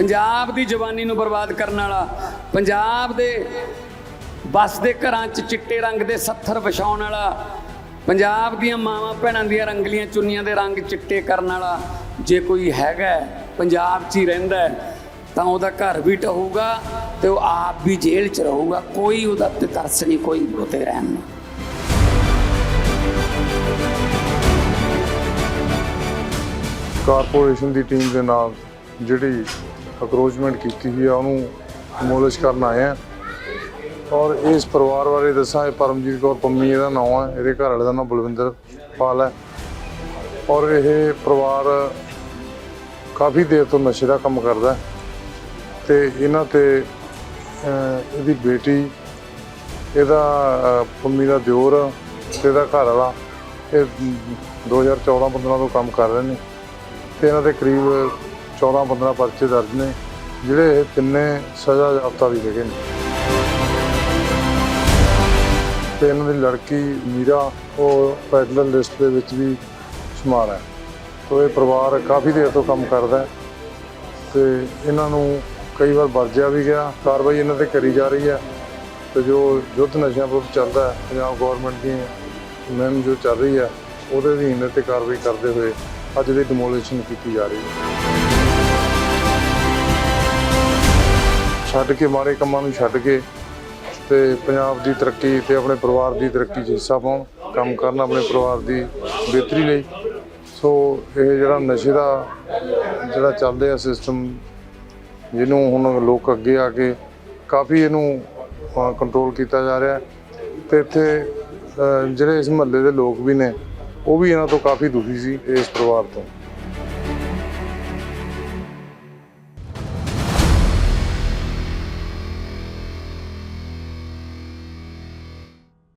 ਪੰਜਾਬ ਦੀ ਜਵਾਨੀ ਨੂੰ ਬਰਬਾਦ ਕਰਨ ਵਾਲਾ, ਪੰਜਾਬ ਦੇ ਬਸਦੇ ਘਰਾਂ 'ਚ ਚਿੱਟੇ ਰੰਗ ਦੇ ਸੱਥਰ ਵਿਛਾਉਣ ਵਾਲਾ, ਪੰਜਾਬ ਦੀਆਂ ਮਾਵਾਂ ਭੈਣਾਂ ਦੀਆਂ ਰੰਗਲੀਆਂ ਚੁੰਨੀਆਂ ਦੇ ਰੰਗ ਚਿੱਟੇ ਕਰਨ ਵਾਲਾ ਜੇ ਕੋਈ ਹੈਗਾ ਪੰਜਾਬ 'ਚ ਹੀ ਰਹਿੰਦਾ ਤਾਂ ਉਹਦਾ ਘਰ ਵੀ ਟਹੂਗਾ ਤੇ ਉਹ ਆਪ ਵੀ ਜੇਲ੍ਹ 'ਚ ਰਹੂਗਾ। ਕੋਈ ਉਹਦਾ ਤੇ ਤਰਸ ਨਹੀਂ, ਕੋਈ ਉਹਤੇ ਰਹਿਣ ਨੂੰ। ਕਾਰਪੋਰੇਸ਼ਨ ਦੀ ਟੀਮ ਦੇ ਨਾਲ ਜਿਹੜੀ ਅਕਰੋਚਮੈਂਟ ਕੀਤੀ ਹੋਈ ਆ, ਉਹਨੂੰ ਮੋਲਿਸ਼ ਕਰਨ ਆਏ ਆ। ਔਰ ਇਸ ਪਰਿਵਾਰ ਬਾਰੇ ਦੱਸਾਂ, ਇਹ ਪਰਮਜੀਤ ਕੌਰ ਪੰਮੀ ਇਹਦਾ ਨਾਮ ਹੈ ਇਹਦੇ ਘਰ ਵਾਲੇ ਦਾ ਨਾਮ ਬਲਵਿੰਦਰ ਪਾਲ ਹੈ ਔਰ ਇਹ ਪਰਿਵਾਰ ਕਾਫੀ ਦੇਰ ਤੋਂ ਨਸ਼ੇ ਦਾ ਕੰਮ ਕਰਦਾ ਹੈ। ਤੇ ਇਹਨਾਂ ਤੇ ਇਹਦੀ ਬੇਟੀ, ਇਹਦਾ ਪੰਮੀ ਦਾ ਦਿਓਰ ਤੇ ਇਹਦਾ ਘਰ ਵਾਲਾ, ਇਹ 2014-15 ਤੋਂ ਕੰਮ ਕਰ ਰਹੇ ਨੇ। ਤੇ ਇਹਨਾਂ ਦੇ ਕਰੀਬ 14-15 ਪਰਚੇ ਦਰਜ ਨੇ, ਜਿਹੜੇ ਇਹ ਤਿੰਨੇ ਸਜ਼ਾ ਯਾਫਤਾ ਵੀ ਹੈਗੇ ਨੇ। ਤੇ ਇਹਨਾਂ ਦੀ ਲੜਕੀ ਮੀਰਾ, ਉਹ ਪੈਡਲਰ ਲਿਸਟ ਦੇ ਵਿੱਚ ਵੀ ਸ਼ੁਮਾਰ ਹੈ। ਤੋ ਇਹ ਪਰਿਵਾਰ ਕਾਫੀ ਦੇਰ ਤੋਂ ਕੰਮ ਕਰਦਾ ਹੈ ਤੇ ਇਹਨਾਂ ਨੂੰ ਕਈ ਵਾਰ ਵਰਜਿਆ ਵੀ ਗਿਆ, ਕਾਰਵਾਈ ਇਹਨਾਂ ਤੇ ਕਰੀ ਜਾ ਰਹੀ ਹੈ ਤੇ ਜੋ ਯੁੱਧ ਨਸ਼ਿਆਂ ਵਿਰੁੱਧ ਚੱਲਦਾ ਹੈ, ਪੰਜਾਬ ਗਵਰਨਮੈਂਟ ਦੀ ਮੁਹਿੰਮ ਜੋ ਚੱਲ ਰਹੀ ਹੈ, ਉਹਦੇ ਅਧੀਨ ਤੇ ਕਾਰਵਾਈ ਕਰਦੇ ਹੋਏ ਅੱਜ ਦੀ ਡਿਮੋਲੀਸ਼ਨ ਕੀਤੀ ਜਾ ਰਹੀ ਹੈ। ਛੱਡ ਕੇ, ਮਾੜੇ ਕੰਮਾਂ ਨੂੰ ਛੱਡ ਕੇ ਤੇ ਪੰਜਾਬ ਦੀ ਤਰੱਕੀ ਤੇ ਆਪਣੇ ਪਰਿਵਾਰ ਦੀ ਤਰੱਕੀ 'ਚ ਹਿੱਸਾ ਪਾਉਣ, ਕੰਮ ਕਰਨ ਆਪਣੇ ਪਰਿਵਾਰ ਦੀ ਬਿਹਤਰੀ ਲਈ। ਸੋ ਇਹ ਜਿਹੜਾ ਨਸ਼ੇ ਦਾ ਜਿਹੜਾ ਚੱਲ ਰਿਹਾ ਸਿਸਟਮ ਜਿਹਨੂੰ ਹੁਣ ਲੋਕ ਅੱਗੇ ਆ ਕੇ ਕਾਫੀ ਇਹਨੂੰ ਕੰਟਰੋਲ ਕੀਤਾ ਜਾ ਰਿਹਾ ਹੈ। ਤੇ ਇੱਥੇ ਜਿਹੜੇ ਇਸ ਮਹੱਲੇ ਦੇ ਲੋਕ ਵੀ ਨੇ, ਉਹ ਵੀ ਇਹਨਾਂ ਤੋਂ ਕਾਫੀ ਦੁਖੀ ਸੀ ਇਸ ਪਰਿਵਾਰ ਤੋਂ।